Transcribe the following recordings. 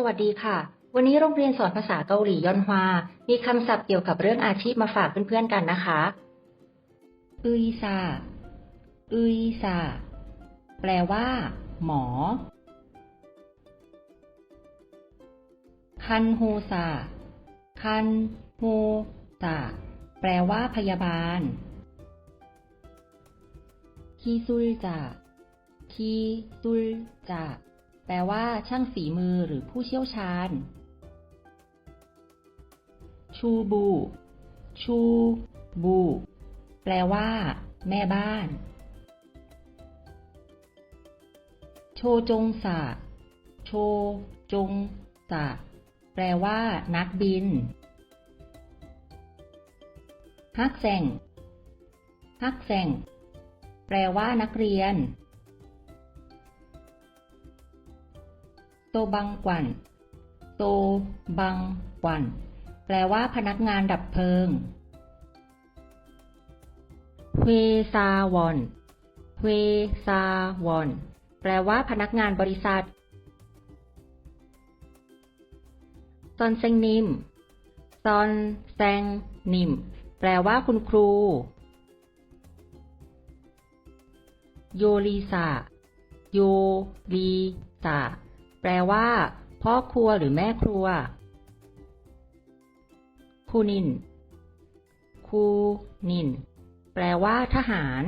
สวัสดีค่ะ วันนี้โรงเรียนสอนภาษาเกาหลียอนฮวา มีคำศัพท์เกี่ยวกับเรื่องอาชีพมาฝากเพื่อนๆกันนะคะอุยซาอุยซาแปลว่า หมอ คันโฮซาคันโฮซาแปลว่าพยาบาล คีซุลจาคีซุลจา แปลว่า ช่างฝีมือหรือผู้เชี่ยวชาญ ชูบู ชู บู แปลว่า แม่บ้าน โชจงสะโชจงสะแปลว่า นักบิน ฮักแซงฮักแซงแปลว่านักเรียน บังกวันโตบังกวันแปลว่าพนักงานดับเพลิงเฮซาวอนเฮซาวอนแปลว่าพนักงานบริษัทซอนเซงนิมซอนแซงนิม แปลว่าคุณครู โยลีซาโยลีซา แปลว่า พ่อครัวหรือแม่ครัว คูนิน คูนิน แปลว่า ทหาร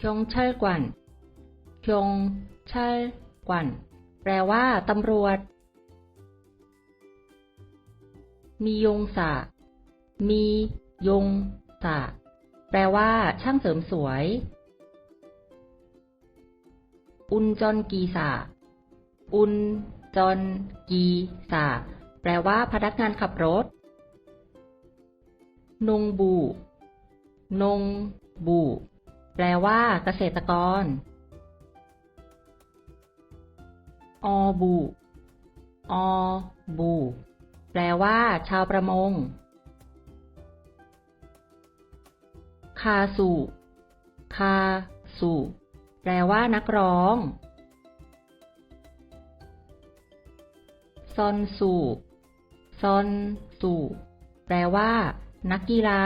คงเชลกวันคงเชลกวัน แปลว่า ตำรวจ มียงสะมียงสะแปลว่า ช่างเสริมสวย อุนจอนกีสาอุนจอนกีสาแปลว่าพนักงานขับรถ นงบู นงบู แปลว่าเกษตรกรออบูออบู แปลว่า ชาวประมง คาสูคาสู แปลว่านักร้อง ซอนสูซอนสูแปลว่า นักกีฬา